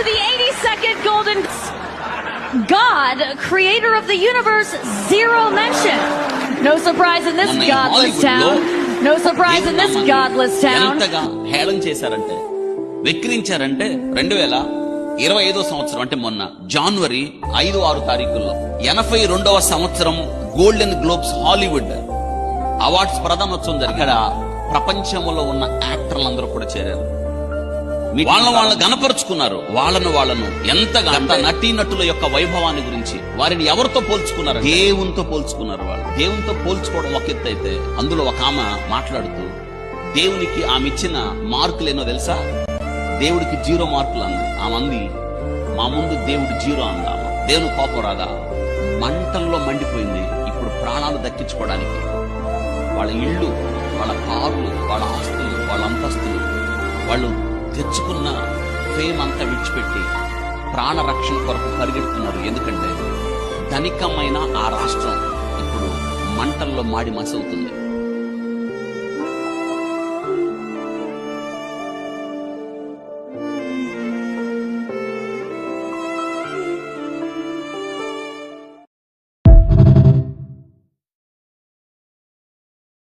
to the 82nd Golden God, creator of the universe, zero mention. No surprise in this godless town. No surprise in this godless town. హేళన చేశారంటే వెక్కిరించారంటే రెండు వేల ఇరవై ఐదో సంవత్సరం అంటే మొన్న జనవరి ఐదు ఆరు తారీఖుల్లో ఎనభై రెండవ సంవత్సరం గోల్డెన్ గ్లోబ్స్ హాలీవుడ్ అవార్డ్స్ ప్రధానోత్సవం జరిగి ఇక్కడ ప్రపంచంలో ఉన్న యాక్టర్లందరూ కూడా చేరారు మీ- వాళ్ళని వాళ్ళని గనపరుచుకున్నారు వాళ్ళను వాళ్ళను ఎంతగా అంత నటీనటుల యొక్క వైభవాన్ని గురించి వారిని ఎవరితో పోల్చుకున్నారు దేవునితో పోల్చుకున్నారు వాళ్ళు. దేవునితో పోల్చుకోవడం ఒక ఎత్తు అయితే అందులో ఒక ఆమె మాట్లాడుతూ దేవునికి ఆమె ఇచ్చిన మార్కులు ఏనో తెలుసా? దేవుడికి జీరో మార్కులు అంది. ఆమె అంది మా ముందు దేవుడు జీరో అందా దేవుని కోపం రాదా? మంటల్లో మండిపోయింది. ఇప్పుడు ప్రాణాలు దక్కించుకోవడానికి వాళ్ళ ఇళ్ళు వాళ్ళ కార్లు వాళ్ళ ఆస్తులు వాళ్ళ అంతస్తులు వాళ్ళు తెచ్చుకున్న ఫేమ్ అంతా విడిచిపెట్టి ప్రాణ రక్షణ కొరకు పరిగెడుతున్నారు. ఎందుకంటే ధనికమైన ఆ రాష్ట్రం ఇప్పుడు మంటల్లో మాడి మసవుతుంది